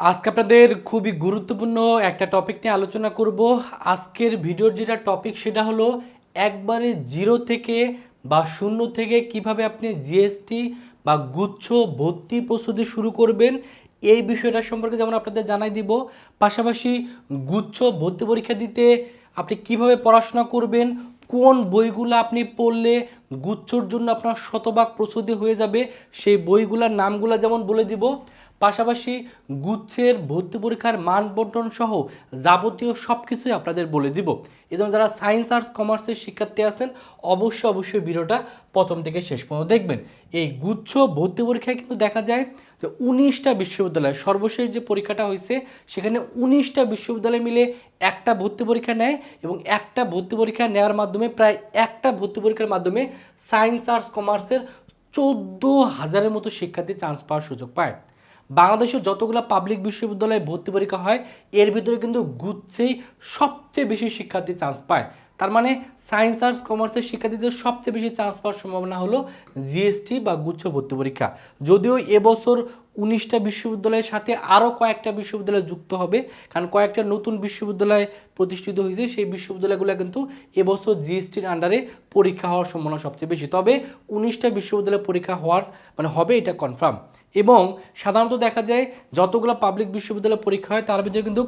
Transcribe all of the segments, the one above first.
আজকে আপনাদের খুবই গুরুত্বপূর্ণ একটা টপিক নিয়ে আলোচনা করব। আজকের ভিডিওর যেটা টপিক সেটা হলো একবারে জিরো থেকে বা শূন্য থেকে কীভাবে আপনি জিএসটি বা গুচ্ছ ভর্তি প্রস্তুতি শুরু করবেন, এই বিষয়টা সম্পর্কে যেমন আপনাদের জানাই দিব। পাশাপাশি গুচ্ছ ভর্তি পরীক্ষা দিতে আপনি কীভাবে পড়াশোনা করবেন, কোন বইগুলো আপনি পড়লে গুচ্ছর জন্য আপনার শতভাগ প্রস্তুতি হয়ে যাবে, সেই বইগুলোর নামগুলো যেমন বলে দিব। পাশাপাশি গুচ্ছের ভর্তি পরীক্ষার মান বন্টন সহ যাবতীয় সব কিছুই আপনাদের বলে দিব। এজন্য যারা সায়েন্স আর্টস কমার্সের শিক্ষার্থী আছেন, অবশ্যই অবশ্যই ভিডিওটা প্রথম থেকে শেষ পর্যন্ত দেখবেন। এই গুচ্ছ ভর্তি পরীক্ষায় কিন্তু দেখা যায় যে উনিশটা বিশ্ববিদ্যালয়, সর্বশেষ যে পরীক্ষাটা হয়েছে, সেখানে উনিশটা বিশ্ববিদ্যালয় মিলে একটা ভর্তি পরীক্ষা নেয় এবং একটা ভর্তি পরীক্ষা নেওয়ার মাধ্যমে প্রায় একটা ভর্তি পরীক্ষার মাধ্যমে সায়েন্স আর্টস কমার্সের চোদ্দ হাজারের মতো শিক্ষার্থী চান্স পাওয়ার সুযোগ পায়। বাংলাদেশের যতগুলো পাবলিক বিশ্ববিদ্যালয়ে ভর্তি পরীক্ষা হয়, এর ভিতরে কিন্তু গুচ্ছেই সবচেয়ে বেশি শিক্ষার্থী চান্স পায়। তার মানে সায়েন্স আর্টস কমার্সের শিক্ষার্থীদের সবচেয়ে বেশি চান্স পাওয়ার সম্ভাবনা হলো জিএসটি বা গুচ্ছ ভর্তি পরীক্ষা। যদিও এবছর উনিশটা বিশ্ববিদ্যালয়ের সাথে আরও কয়েকটা বিশ্ববিদ্যালয় যুক্ত হবে, কারণ কয়েকটা নতুন বিশ্ববিদ্যালয় প্রতিষ্ঠিত হয়েছে, সেই বিশ্ববিদ্যালয়গুলো কিন্তু এবছর জিএসটির আন্ডারে পরীক্ষা হওয়ার সম্ভাবনা সবচেয়ে বেশি। তবে উনিশটা বিশ্ববিদ্যালয় পরীক্ষা হওয়ার মানে হবে এটা কনফার্ম এবং সাধারণত দেখা যায় যতগুলো পাবলিক বিশ্ববিদ্যালয় পরীক্ষা হয়, তার ভিতরে কিন্তু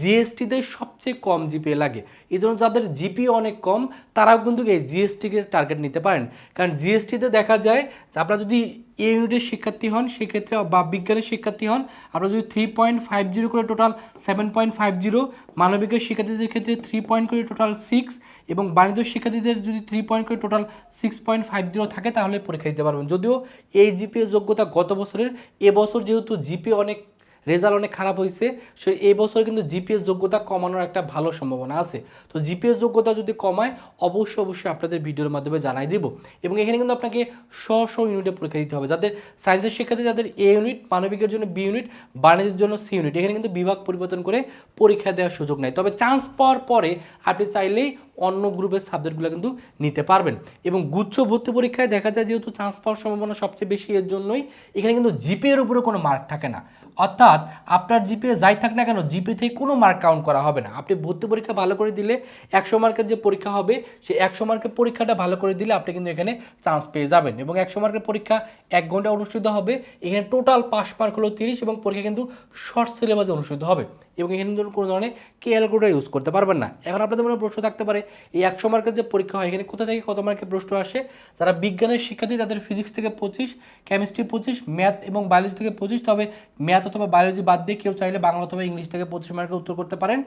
জিএসটিতে সবচেয়ে কম জিপিএ লাগে। এই জন্য যাদের জিপি অনেক কম, তারাও কিন্তু এই জিএসটিকে টার্গেট নিতে পারেন। কারণ জিএসটিতে দেখা যায়, আপনারা যদি এ ইউনিটের শিক্ষার্থী হন, সেক্ষেত্রে বা বিজ্ঞানের শিক্ষার্থী হন, আপনারা যদি থ্রি পয়েন্ট ফাইভ জিরো করে total seven point five zero মানবিকের শিক্ষার্থীদের ক্ষেত্রে থ্রি পয়েন্ট করে টোটাল সিক্স এবং বাণিজ্য শিক্ষার্থীদের যদি থ্রি পয়েন্ট করে total six point five zero থাকে, তাহলে পরীক্ষা দিতে পারবেন। যদিও এই জিপিএ যোগ্যতা গত বছরের, এবছর যেহেতু জিপিএ অনেক রেজাল্ট অনেক খারাপ হয়েছে, সে এই বছর কিন্তু জিপিএস যোগ্যতা কমানোর একটা ভালো সম্ভাবনা আছে। তো জিপিএস যোগ্যতা যদি কমায়, অবশ্যই অবশ্যই আপনাদের ভিডিওর মাধ্যমে জানাই দিব। এবং এখানে কিন্তু আপনাকে শ শ ইউনিটে পরীক্ষা দিতে হবে। যাদের সায়েন্সের শিক্ষার্থী, যাদের এ ইউনিট মানবিকের জন্য বি ইউনিট বাণিজ্যের জন্য সি ইউনিট এখানে কিন্তু বিভাগ পরিবর্তন করে পরীক্ষা দেওয়ার সুযোগ নেই। তবে চান্স পাওয়ার পরে আপনি চাইলেই অন্য গ্রুপের সাবজেক্টগুলো কিন্তু নিতে পারবেন। এবং গুচ্ছ ভর্তি পরীক্ষায় দেখা যায় যেহেতু চান্স পাওয়ার সম্ভাবনা সবচেয়ে বেশি, এর জন্যই এখানে কিন্তু জিপিএর উপরে কোনো মার্ক থাকে না। অর্থাৎ আপনার জিপিএ যাই থাক না কেন জিপি থেকে কোনো মার্ক কাউন্ট করা হবে না। আপনি ভর্তি পরীক্ষা ভালো করে দিলে একশো মার্কের যে পরীক্ষা হবে, সেই একশো মার্কের পরীক্ষাটা ভালো করে দিলে আপনি কিন্তু এখানে চান্স পেয়ে যাবেন। এবং একশো মার্কের পরীক্ষা এক ঘণ্টা অনুষ্ঠিত হবে, এখানে টোটাল পাস মার্ক হলো তিরিশ এবং পরীক্ষা কিন্তু শর্ট সিলেবাসে অনুষ্ঠিত হবে। এবং এখানে কোনো ধরনের ক্যালকুলেটার ইউজ করতে পারবেন না। এখন আপনাদের মনে প্রশ্ন থাকতে পারে এই একশো মার্কের যে পরীক্ষা হয়, এখানে কোথা থেকে কত মার্কের প্রশ্ন আসে? যারা বিজ্ঞানের শিক্ষার্থী, তাদের ফিজিক্স থেকে পঁচিশ কেমিস্ট্রি পঁচিশ ম্যাথ এবং বায়োলজি থেকে পঁচিশ, তবে ম্যাথ অথবা বায়োলজি বাদ দিয়ে কেউ চাইলে বাংলা অথবা ইংলিশ থেকে পঁচিশ মার্কের উত্তর করতে পারেন।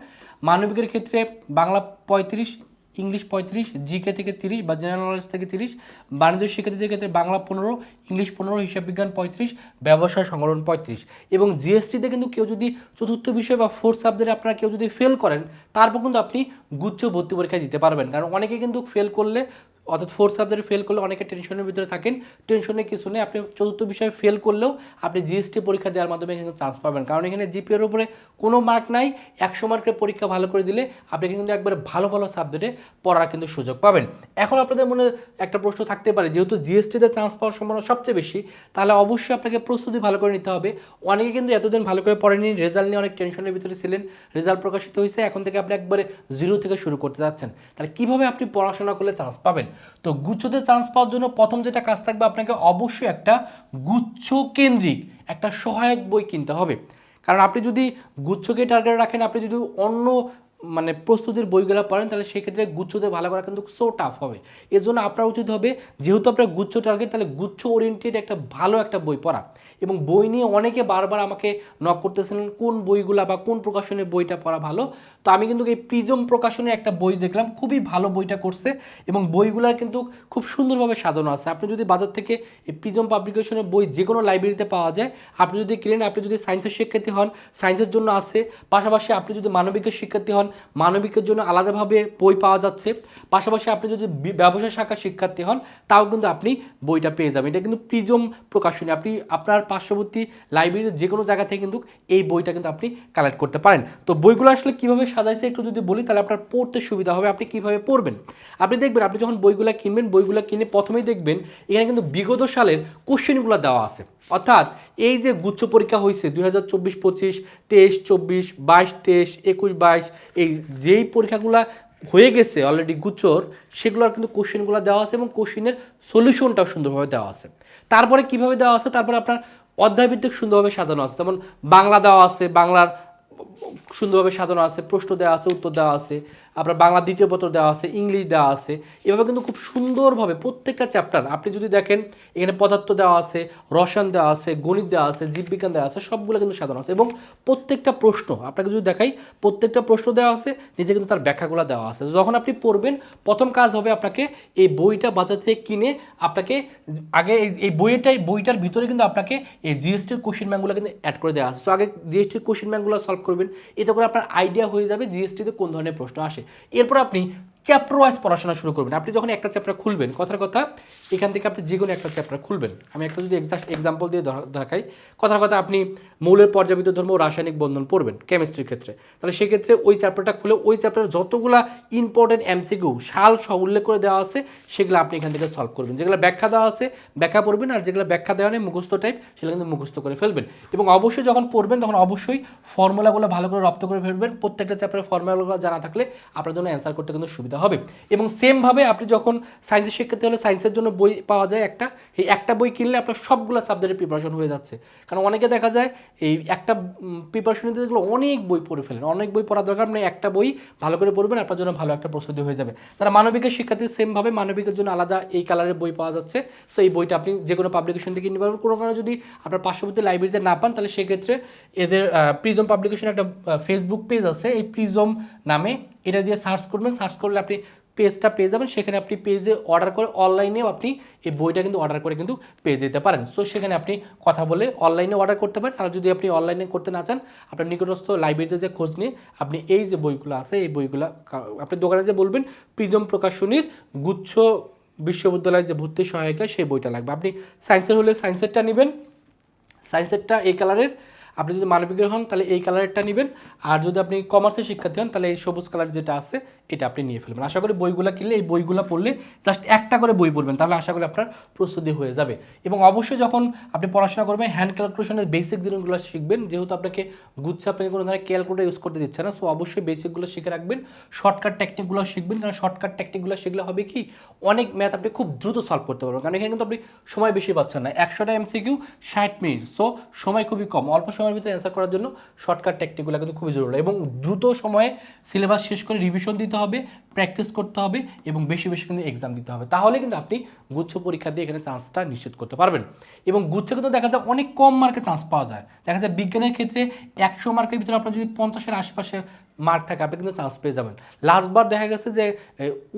মানবিকের ক্ষেত্রে বাংলা পঁয়ত্রিশ ইংলিশ পঁয়ত্রিশ, জিকে থেকে তিরিশ বা জেনারেল নলেজ থেকে তিরিশ, বাণিজ্য শিক্ষার্থীদের ক্ষেত্রে বাংলা পনেরো, ইংলিশ পনেরো, হিসাব বিজ্ঞান পঁয়ত্রিশ, ব্যবসায় সংগঠন পঁয়ত্রিশ। এবং জিএসটিতে কিন্তু কেউ যদি চতুর্থ বিষয় বা ফোর্থ সাবজেক্টে আপনারা কেউ যদি ফেল করেন, তারপর কিন্তু আপনি গুচ্ছ ভর্তি পরীক্ষা দিতে পারবেন। কারণ অনেকে কিন্তু ফেল করলে অর্থাৎ ফোর্থ সাবজেক্টে ফেল করলে অনেকে টেনশনের ভিতরে থাকেন। টেনশনে কিছু নেই, আপনি চতুর্থ বিষয়ে ফেল করলেও আপনি জিএসটি পরীক্ষা দেওয়ার মাধ্যমে কিন্তু চান্স পাবেন। কারণ এখানে জিপিএর উপরে কোনো মার্ক নাই, একশো মার্কের পরীক্ষা ভালো করে দিলে আপনি কিন্তু একবারে ভালো ভালো সাবজেক্টে পড়ার কিন্তু সুযোগ পাবেন। এখন আপনাদের মনে একটা প্রশ্ন থাকতে পারে, যেহেতু জিএসটিতে চান্স পাওয়ার সম্ভাবনা সবচেয়ে বেশি, তাহলে অবশ্যই আপনাকে প্রস্তুতি ভালো করে নিতে হবে। অনেকে কিন্তু এতদিন ভালো করে পড়েনি রেজাল্ট নিয়ে অনেক টেনশনের ভিতরে ছিলেন রেজাল্ট প্রকাশিত হয়েছে, এখন থেকে আপনি একবারে জিরো থেকে শুরু করতে যাচ্ছেন। তাহলে কীভাবে আপনি পড়াশোনা করলে চান্স পাবেন? তো গুচ্ছতে চান্স পাওয়ার জন্য প্রথম যেটা কাজ থাকবে, আপনাকে অবশ্যই একটা গুচ্ছ কেন্দ্রিক, একটা সহায়ক বই কিনতে হবে। কারণ আপনি যদি গুচ্ছকে টার্গেট রাখেন, আপনি যদি অন্য মানে প্রস্তুতির বইগুলো পড়েন, তাহলে সেক্ষেত্রে গুচ্ছতে ভালো করা কিন্তু সো টাফ হবে। এর জন্য আপনার উচিত হবে, যেহেতু আপনার গুচ্ছ টার্গেট তাহলে গুচ্ছ ওরিয়েন্টেড একটা ভালো একটা বই পড়া। এবং বই নিয়ে অনেকে বারবার আমাকে নক করতেছিলেন কোন বইগুলা বা কোন প্রকাশনের বইটা পড়া ভালো? তো আমি কিন্তু এই প্রিজম প্রকাশনের একটা বই দেখলাম, খুবই ভালো বইটা করছে এবং বইগুলার কিন্তু খুব সুন্দরভাবে সাজানো আছে। আপনি যদি বাজার থেকে এই প্রিজম পাবলিকেশনের বই যে কোনো লাইব্রেরিতে পাওয়া যায়, আপনি যদি কিনেন আপনি যদি সায়েন্সের শিক্ষার্থী হন, সায়েন্সের জন্য আছে, পাশাপাশি আপনি যদি মানবিকের শিক্ষার্থী হন, মানবিকের জন্য আলাদাভাবে বই পাওয়া যাচ্ছে, পাশাপাশি আপনি যদি ব্যবসা শাখার শিক্ষার্থী হন, তাও কিন্তু আপনি বইটা পেয়ে যাবেন। এটা কিন্তু প্রিজম প্রকাশনী। আপনি আপনার পার্শ্ববর্তী লাইব্রেরির যে কোনো জায়গা থেকে কিন্তু এই বইটা কিন্তু আপনি কালেক্ট করতে পারেন। তো বইগুলো আসলে কীভাবে সাজাইছে একটু যদি বলি, তাহলে আপনার পড়তে সুবিধা হবে। আপনি কীভাবে পড়বেন? আপনি দেখবেন, আপনি যখন বইগুলো কিনবেন, বইগুলো কিনে প্রথমেই দেখবেন এখানে কিন্তু বিগত সালের কোশ্চেনগুলো দেওয়া আছে। অর্থাৎ এই যে গুচ্ছ পরীক্ষা হয়েছে দুই হাজার চব্বিশ, পঁচিশ, তেইশ, চব্বিশ, বাইশ, তেইশ, একুশ, বাইশ, এই যেই পরীক্ষাগুলো হয়ে গেছে অলরেডি গুচ্ছর, সেগুলোর কিন্তু কোশ্চেনগুলো দেওয়া আছে এবং কোশ্চেনের সলিউশনটাও সুন্দরভাবে দেওয়া আছে। তারপরে কীভাবে দেওয়া আছে? তারপরে আপনার অধ্যায়ভিত্তিক সুন্দরভাবে সাজানো আছে। যেমন বাংলা দেওয়া আছে, বাংলার সুন্দরভাবে সাজানো আছে, প্রশ্ন দেওয়া আছে, উত্তর দেওয়া আছে। আপনার বাংলা দ্বিতীয় পত্র দেওয়া আছে, ইংলিশ দেওয়া আছে, এভাবে কিন্তু খুব সুন্দরভাবে প্রত্যেকটা চ্যাপ্টার আপনি যদি দেখেন, এখানে পদার্থ দেওয়া আছে, রসায়ন দেওয়া আছে, গণিত দেওয়া আছে, জীববিজ্ঞান দেওয়া আছে, সবগুলো কিন্তু সাধারণ আছে এবং প্রত্যেকটা প্রশ্ন, আপনাকে যদি দেখাই, প্রত্যেকটা প্রশ্ন দেওয়া আছে, নিজে কিন্তু তার ব্যাখ্যাগুলো দেওয়া আছে। যখন আপনি পড়বেন, প্রথম কাজ হবে আপনাকে এই বইটা বাজার থেকে কিনে আপনাকে আগে এই- বইটাই, বইটার ভিতরে কিন্তু আপনাকে এই জিএসটির কোশ্চেন ব্যাঙ্কগুলো কিন্তু অ্যাড করে দেওয়া আছে। সো আগে জিএসটির কোশ্চেন ব্যাঙ্কগুলো সলভ করবেন, এতে করে আপনার আইডিয়া হয়ে যাবে জিএসটিতে কোন ধরনের প্রশ্ন আসে। এরপর আপনি চ্যাপ্টার ওয়াইজ পড়াশোনা শুরু করবেন। আপনি যখন একটা চ্যাপ্টার খুলবেন, কথার কথা, এখান থেকে আপনি যে কোনো একটা চ্যাপ্টার খুলবেন। আমি একটা যদি এক্সাক্ট এক্সাম্পল দিয়ে দেখাই, কথার কথা আপনি মৌলের পর্যাবৃত ধর্ম ও রাসায়নিক বন্ধন পড়বেন কেমিস্ট্রির ক্ষেত্রে। তাহলে সেক্ষেত্রে ওই চ্যাপ্টারটা খুলে, ওই চ্যাপ্টার যতগুলা ইম্পর্টেন্ট এমসিকিউ সাল সহ উল্লেখ করে দেওয়া আছে, সেগুলো আপনি এখান থেকে সলভ করবেন। যেগুলো ব্যাখ্যা দেওয়া আছে, ব্যাখ্যা পড়বেন, আর যেগুলো ব্যাখ্যা দেওয়া নেই, মুখস্থ টাইপ সেগুলো কিন্তু মুখস্থ করে ফেলবেন। এবং অবশ্যই যখন পড়বেন, তখন অবশ্যই ফর্মুলাগুলো ভালো করে রপ্ত করে ফেলবেন। প্রত্যেকটা চ্যাপ্টারের ফর্মুলাগুলো জানা থাকলে আপনার জন্য অ্যান্সার করতে কিন্তু সুবিধা হবে। এবং সেমভাবে আপনি যখন সায়েন্সের শিক্ষার্থী হলে সায়েন্সের জন্য বই পাওয়া যায় একটা এই একটা বই কিনলে আপনার সবগুলো সাবজেক্টের প্রিপারেশন হয়ে যাচ্ছে। কারণ অনেকে দেখা যায় এই একটা প্রিপারেশন নিতে গেলে অনেক বই পড়ে ফেলেন। অনেক বই পড়ার দরকার আপনি একটা বই ভালো করে পড়বেন, আপনার জন্য ভালো একটা প্রস্তুতি হয়ে যাবে। তারা মানবিকের শিক্ষার্থী সেমভাবে মানবিকের জন্য আলাদা এই কালারের বই পাওয়া যাচ্ছে। সো এই বইটা আপনি যে কোনো পাবলিকেশন থেকে নিতে পারবেন। কোনো কারণে যদি আপনার পার্শ্ববর্তী লাইব্রেরিতে না পান, তাহলে সেক্ষেত্রে এদের প্রিজম পাবলিকেশন একটা ফেসবুক পেজ আছে। এই প্রিজম নামে এটা দিয়ে সার্চ করবেন সার্চ করলে আপনি পেজটা পেয়ে যাবেন। সেখানে আপনি পেজে অর্ডার করে অনলাইনেও আপনি এই বইটা কিন্তু অর্ডার করে কিন্তু পেয়ে যেতে পারেন। সো সেখানে আপনি কথা বলে অনলাইনে অর্ডার করতে পারেন। আর যদি আপনি অনলাইনে করতে না চান, আপনার নিকটস্থ লাইব্রেরিতে যে খোঁজ নিয়ে আপনি এই যে বইগুলো আছে, এই বইগুলো আপনি দোকানে যে বলবেন, প্রিজম প্রকাশনীর গুচ্ছ বিশ্ববিদ্যালয়ের যে ভর্তি সহায়িকা, সেই বইটা লাগবে। আপনি সায়েন্সের হলে সায়েন্সেরটা নেবেন। সায়েন্সেরটা এই কালারের আপনি যদি মানবিক হন, তাহলে এই কালারেরটা নেবেন। আর যদি আপনি কমার্সের শিক্ষার্থী হন, তাহলে এই সবুজ কালার যেটা আছে এটা আপনি নিয়ে ফেলবেন। আশা করি বইগুলো কিনলে, এই বইগুলো পড়লে জাস্ট একটা করে বই পড়বেন, তাহলে আশা করি আপনার প্রস্তুতি হয়ে যাবে। এবং অবশ্যই যখন আপনি পড়াশোনা করবেন হ্যান্ড ক্যালকুলেশনের বেসিক জিনিসগুলো শিখবেন, যেহেতু আপনাকে গুচ্ছে আপনাকে কোনো ধরনের ক্যালকুলেটার ইউজ করতে দিচ্ছে না সো অবশ্যই বেসিকগুলো শিখে রাখবেন শর্টকাট টেকনিকগুলো শিখবেন, কারণ শর্টকাট টেকনিকগুলো শিখলে হবে কি, অনেক ম্যাথ আপনি খুব দ্রুত সলভ করতে পারবেন, কারণ এখানে কিন্তু আপনি সময় বেশি পাচ্ছেন না। একশোটা এমসিকিউ ষাট মিনিট সো সময় খুবই কম। অল্প সময়ের ভিতরে অ্যান্সার করার জন্য শর্টকাট টেকনিকগুলো কিন্তু খুবই জরুরি। এবং দ্রুত সময়ে সিলেবাস শেষ করে রিভিশন দিতে হবে প্র্যাকটিস করতে হবে এবং বেশি বেশি কিন্তু এক্সাম দিতে হবে। তাহলে কিন্তু আপনি গুচ্ছ পরীক্ষা দিয়ে এখানে চান্সটা নিশ্চিত করতে পারবেন। এবং গুচ্ছে কিন্তু দেখা যায় অনেক কম মার্কে চান্স পাওয়া যায়। দেখা যায় বিজ্ঞানের ক্ষেত্রে একশো মার্কের ভিতরে আপনার যদি পঞ্চাশের আশেপাশে মার্ক থাকে, আপনি কিন্তু চান্স পেয়ে যাবেন। লাস্টবার দেখা গেছে যে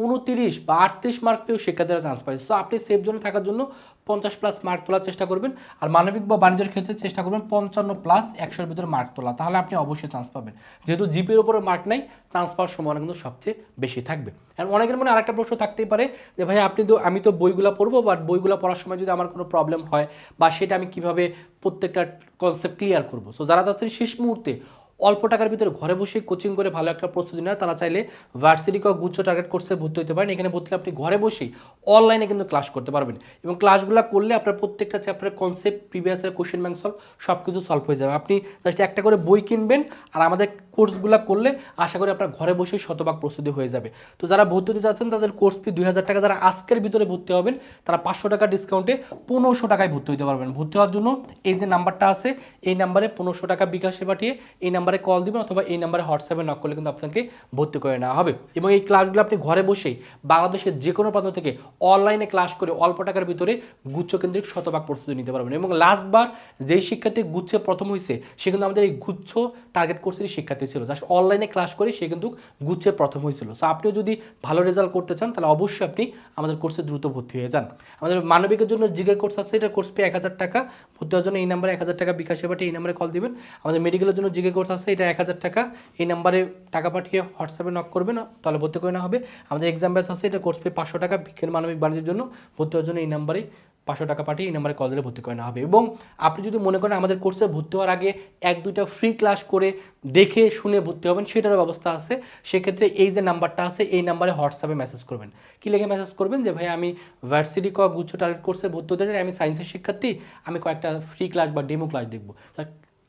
উনতিরিশ বা আটত্রিশ মার্ক পেয়েও শিক্ষার্থীরা চান্স পায়। সো আপনি সেফ জোনে থাকার জন্য পঞ্চাশ প্লাস মার্ক তোলার চেষ্টা করবেন। আর মানবিক বা বাণিজ্যের ক্ষেত্রে চেষ্টা করবেন পঞ্চান্ন প্লাস একশোর ভিতরে মার্ক তোলা। তাহলে আপনি অবশ্যই চান্স পাবেন। যেহেতু জিপির উপরে মার্ক নাই চান্স পাওয়ার সম্ভাবনা কিন্তু সবচেয়ে বেশি থাকবে। আর অনেকের মনে আরেকটা প্রশ্ন থাকতেই পারে যে, ভাই, আপনি তো, আমি তো বইগুলো পড়ব বাট বইগুলো পড়ার সময় যদি আমার কোনো প্রবলেম হয়, বা সেটা আমি কীভাবে প্রত্যেকটা কনসেপ্ট ক্লিয়ার করব? সো যারা যাচ্ছেন শেষ মুহূর্তে অল্প টাকার ভিতরে ঘরে বসে কোচিং করে ভালো একটা প্রস্তুতি নেয় তারা চাইলে ভার্সিটি কা গুচ্ছ টার্গেট কোর্সে ভর্তি হতে পারেন। এখানে ভর্তি আপনি ঘরে বসেই অনলাইনে কিন্তু ক্লাস করতে পারবেন। এবং ক্লাসগুলো করলে আপনার প্রত্যেকটা চ্যাপ্টারের কনসেপ্ট প্রিভিয়াসের কোশ্চেন ব্যাংক সলভ সব কিছু সলভ হয়ে যাবে। আপনি জাস্ট একটা করে বই কিনবেন আর আমাদের কোর্সগুলো করলে আশা করি আপনার ঘরে বসেই শতভাগ প্রস্তুতি হয়ে যাবে। তো যারা ভর্তি হতে চাচ্ছেন, তাদের কোর্স ফি দুই হাজার টাকা। যারা আজকের ভিতরে ভর্তি হবেন, তারা পাঁচশো টাকা ডিসকাউন্টে পনেরোশো টাকায় ভর্তি হতে পারবেন। ভর্তি হওয়ার জন্য এই যে নাম্বারটা আছে, এই নাম্বারে পনেরোশো টাকা বিকাশে পাঠিয়ে এই নাম্বারে কল দিবেন অথবা এই নাম্বারে হোয়াটসঅ্যাপে নক করলে কিন্তু আপনাকে ভর্তি করে নেওয়া হবে। এবং এই ক্লাসগুলো আপনি ঘরে বসেই বাংলাদেশের যে কোনো প্রান্ত থেকে অনলাইনে ক্লাস করে অল্প টাকার ভিতরে গুচ্ছ কেন্দ্রিক শতভাগ প্রস্তুতি নিতে পারবেন। এবং লাস্টবার যেই শিক্ষার্থী গুচ্ছে প্রথম হয়েছে সে কিন্তু আমাদের এই গুচ্ছ টার্গেট কোর্সেরই শিক্ষার্থী ছিল। জাস্ট অনলাইনে ক্লাস করে, সে কিন্তু গুচ্ছে প্রথম হয়েছিল। সো আপনিও যদি ভালো রেজাল্ট করতে চান, তাহলে অবশ্যই আপনি আমাদের কোর্সে দ্রুত ভর্তি হয়ে যান। আমাদের মানবিকের জন্য জিগে কোর্স আছে, এটা কোর্স পে এক হাজার টাকা ভর্তি হওয়ার জন্য এই নাম্বারে এক হাজার টাকা বিকাশে পাঠিয়ে এই নাম্বারে কল দিবেন। আমাদের মেডিকেলের জন্য জিগে কোর্স আছে, এটা এক হাজার টাকা। এই নাম্বারে টাকা পাঠিয়ে হোয়াটসঅ্যাপে নক করবেন, তাহলে ভর্তি করে নেওয়া হবে। আমাদের এক্সাম ব্যাচ আছে, এটা কোর্স পে পাঁচশো টাকা বিজ্ঞান মানবিক বাণিজ্যের জন্য ভর্তি হওয়ার জন্য এই নাম্বারে পাঁচশো টাকা পাঠিয়ে এই নাম্বারে কল দিলে ভর্তি করে হবে। এবং আপনি যদি মনে করেন আমাদের কোর্সে ভর্তি হওয়ার আগে এক, দুইটা ফ্রি ক্লাস করে দেখে, শুনে ভর্তি হবেন, সেটারও ব্যবস্থা আছে। সেক্ষেত্রে এই যে নাম্বারটা আছে, এই নাম্বারে হোয়াটসঅ্যাপে মেসেজ করবেন। কী লেগে মেসেজ করবেন? যে ভাই, আমি ভার্সিটি ক, গুচ্ছ টার্গেট কোর্সে ভর্তি হতে চাই, আমি সায়েন্সের শিক্ষার্থী, আমি কয়েকটা ফ্রি ক্লাস বা ডেমো ক্লাস দেখব।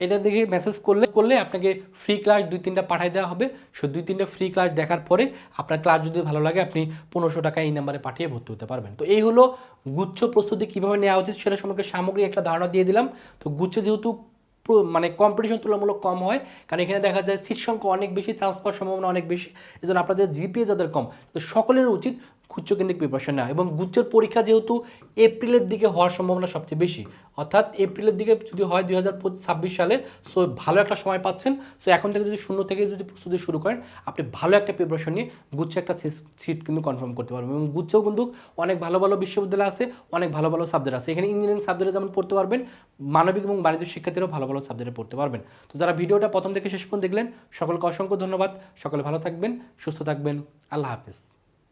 এটা দেখে মেসেজ করলে করলে আপনাকে ফ্রি ক্লাস দুই, তিনটা পাঠিয়ে দেওয়া হবে। সো দুই, তিনটা ফ্রি ক্লাস দেখার পরে আপনার ক্লাস যদি ভালো লাগে, আপনি পনেরোশো টাকা এই নাম্বারে পাঠিয়ে ভর্তি হতে পারবেন। তো এই হলো গুচ্ছ প্রস্তুতি কীভাবে নেওয়া উচিত সেটা সম্পর্কে সামগ্রিক একটা ধারণা দিয়ে দিলাম। তো গুচ্ছ যেহেতু মানে কম্পিটিশন তুলনামূলক কম হয়, কারণ এখানে দেখা যায় সিট সংখ্যা অনেক বেশি চান্স পাওয়ার সম্ভাবনা অনেক বেশি। এই জন্য আপনাদের জিপিএ যাদের কম, তো সকলের উচিত গুচ্ছ কেন্দ্রিক প্রিপারেশন নেওয়া এবং গুচ্ছের পরীক্ষা যেহেতু এপ্রিলের দিকে হওয়ার সম্ভাবনা সবচেয়ে বেশি। অর্থাৎ এপ্রিলের দিকে যদি হয় দুই হাজার ছাব্বিশ সালে সো ভালো একটা সময় পাচ্ছেন। সো এখন থেকে যদি শূন্য থেকে যদি প্রস্তুতি শুরু করেন, আপনি ভালো একটা প্রিপারেশন নিয়ে গুচ্ছে একটা সিট কিন্তু কনফার্ম করতে পারবেন এবং গুচ্ছেও কিন্তু অনেক ভালো ভালো বিশ্ববিদ্যালয় আছে, অনেক ভালো ভালো সাবজেক্ট আছে। এখানে ইঞ্জিনিয়ারিং সাবজেক্টে যেমন পড়তে পারবেন, মানবিক এবং বাণিজ্য শিক্ষার্থীরাও ভালো ভালো সাবজেক্টে পড়তে পারবেন। তো যারা ভিডিওটা প্রথম থেকে শেষ পর্যন্ত দেখলেন, সকলকে অসংখ্য ধন্যবাদ। সকলে ভালো থাকবেন, সুস্থ থাকবেন। আল্লাহ হাফিজ।